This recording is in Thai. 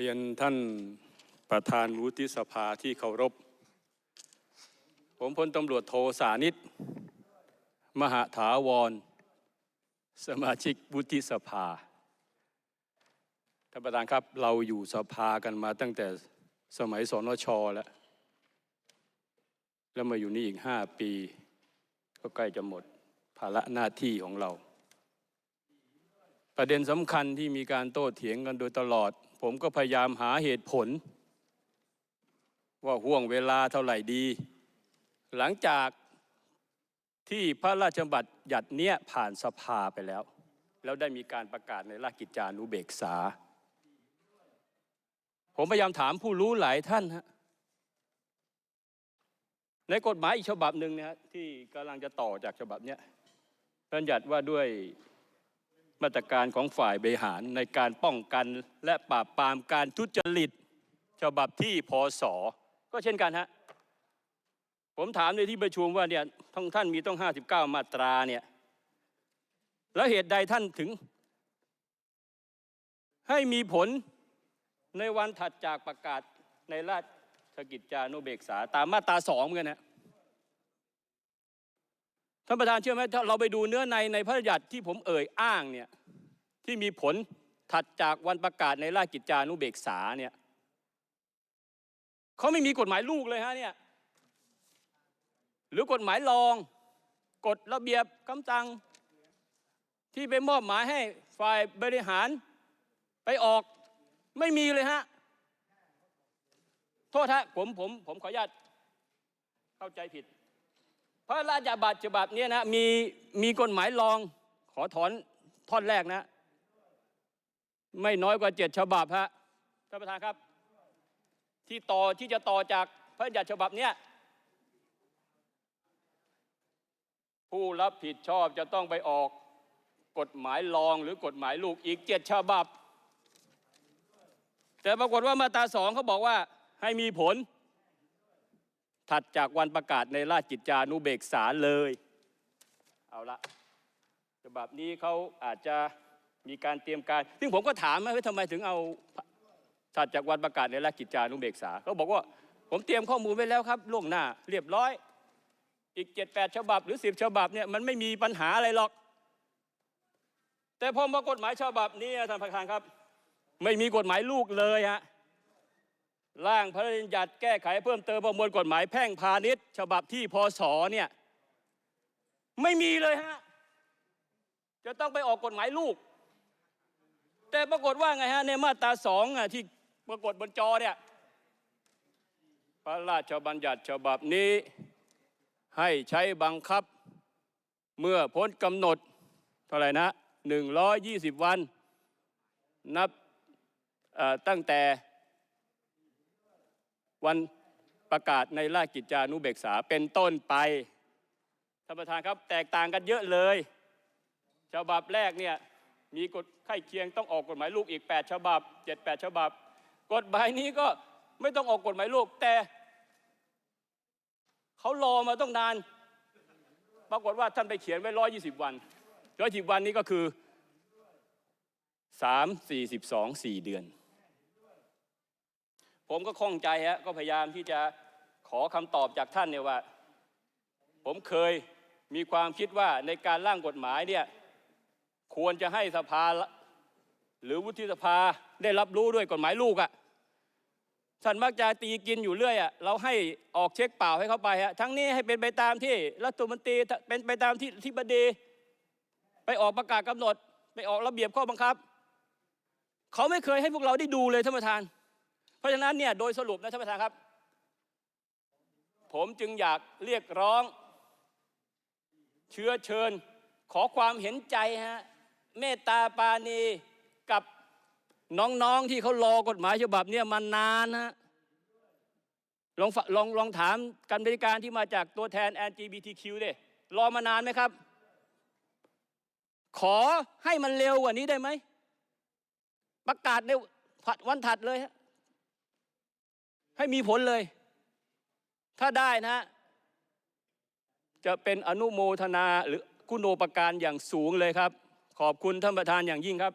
เรียนท่านประธานวุฒิสภาที่เคารพ ผมพลตำรวจโทสานิต มหาถาวร สมาชิกวุฒิสภา ท่านประธานครับเราอยู่สภากันมาตั้งแต่สมัยสนชแล้ว แล้วมาอยู่นี่อีกห้าปี ก็ใกล้จะหมดภาระหน้าที่ของเรา ประเด็นสำคัญที่มีการโต้เถียงกันโดยตลอด ผมก็พยายามหาเหตุผล ว่าห่วงเวลาเท่าไหร่ดี หลังจากที่พระราชบัญญัติเนี้ยผ่านสภาไปแล้ว แล้วได้มีการประกาศในราชกิจจานุเบกษา ผมพยายามถามผู้รู้หลายท่านฮะในกฎหมายอีกฉบับหนึ่งนะฮะที่กำลังจะต่อจากฉบับเนี้ยบัญญัติว่าด้วย มาตรการของฝ่ายบริหารในการป้องกันและปราบปรามการทุจริตฉบับที่พศก็เช่นกันฮะผมถามในที่ประชุมว่าเนี่ยทั้งท่านมีต้อง 59 มาตราเนี่ยแล้วเหตุใดท่านถึง ให้มีผลในวันถัดจากประกาศในราชกิจจานุเบกษาตามมาตราสองเหมือนกันนะ ท่านประธานเชื่อไหมถ้าเราไปดูเนื้อในในพระราชบัญญัติที่ผมเอ่ยอ้างเนี่ยที่มีผลถัดจากวันประกาศในราชกิจจานุเบกษาเนี่ยเขาไม่มีกฎหมายลูกเลยฮะเนี่ยหรือกฎหมายรองกฎระเบียบคำสั่งที่ไปมอบหมายให้ฝ่ายบริหารไปออกไม่มีเลยฮะโทษฮะผมผมผมขออนุญาตเข้าใจผิด พระราชบัญญัติฉบับนี้นะมีมีกฎหมายรองขอถอนท่อนแรกนะ ไม่น้อยกว่าเจ็ดฉบับฮะท่านประธานครับ ที่ต่อที่จะต่อจากพระราชบัญญัติฉบับเนี้ยผู้รับผิดชอบจะต้องไปออกกฎหมายรองหรือกฎหมายลูกอีกเจ็ดฉบับ แต่ปรากฏว่ามาตราสองเขาบอกว่าให้มีผล ถัดจากวันประกาศในราชกิจจานุเบกษาเลย เอาละฉบับนี้เขาอาจจะมีการเตรียมการ ซึ่งผมก็ถามว่าทำไมถึงเอาถัดจากวันประกาศในราชกิจจานุเบกษาเขาบอกว่าผมเตรียมข้อมูลไว้แล้วครับล่วงหน้า เรียบร้อย อีกเจ็ดแปดฉบับหรือสิบฉบับเนี่ยมันไม่มีปัญหาอะไรหรอก แต่พอมากฎหมายฉบับนี้ท่านประธานครับ ไม่มีกฎหมายลูกเลยฮะ ร่างพระราชบัญญัติแก้ไขเพิ่มเติมประมวลกฎหมายแพ่งพาณิชย์ ฉบับที่พศเนี่ยไม่มีเลยฮะจะต้องไปออกกฎหมายลูก แต่ปรากฏว่าไงฮะในมาตราสองอะที่ปรากฏบนจอเนี่ยพระราชบัญญัติฉบับนี้ให้ใช้บังคับเมื่อพ้นกำหนดเท่าไหร่นะ120 วัน นับตั้งแต่ วันประกาศในราชกิจจานุเบกษาเป็นต้นไปท่านประธานครับแตกต่างกันเยอะเลย ฉบับแรกเนี่ยมีกฎไข้เคียงต้องออกกฎหมายลูกอีก 8 ฉบับ 7 8 ฉบับ กฎหมายนี้ก็ไม่ต้องออกกฎหมายลูกแต่เขารอมาต้องนาน ปรากฏว่าท่านไปเขียนไว้ 120 วัน 120 วันนี้ก็คือ 3 42 4 เดือน ผมก็ข้องใจฮะก็พยายามที่จะขอคำตอบจากท่านเนี่ยว่า ผมเคยมีความคิดว่าในการร่างกฎหมายเนี่ยควรจะให้สภาหรือวุฒิสภาได้รับรู้ด้วยกฎหมายลูกอะ่ะท่านมักจะตีกินอยู่เรื่อยอะ่ะเราให้ออกเช็คเปล่าให้เขาไปฮะทั้งนี้ให้เป็นไปตามที่รัฐมนตรีเป็นไปตามที่ที่บดี ไปออกประกาศกำหนด ไปออกระเบียบข้อบังคับ เขาไม่เคยให้พวกเราได้ดูเลยท่านประธาน เพราะฉะนั้นเนี่ยโดยสรุปนะท่านประธานครับ ผมจึงอยากเรียกร้อง เชื้อเชิญ ขอความเห็นใจฮะเมตตาปาณีกับน้องๆที่เขารอกฎหมายฉบับเนี้ยมานานฮะลองลองลองถามกันบริการที่มาจากตัวแทน LGBTQ ดิรอมานานไหมครับ ขอให้มันเร็วกว่านี้ได้ไหม ประกาศในวันถัดเลยฮะ ให้มีผลเลย ถ้าได้นะ จะเป็นอนุโมทนาหรือกุโนปการอย่างสูงเลยครับ ขอบคุณท่านประธานอย่างยิ่งครับ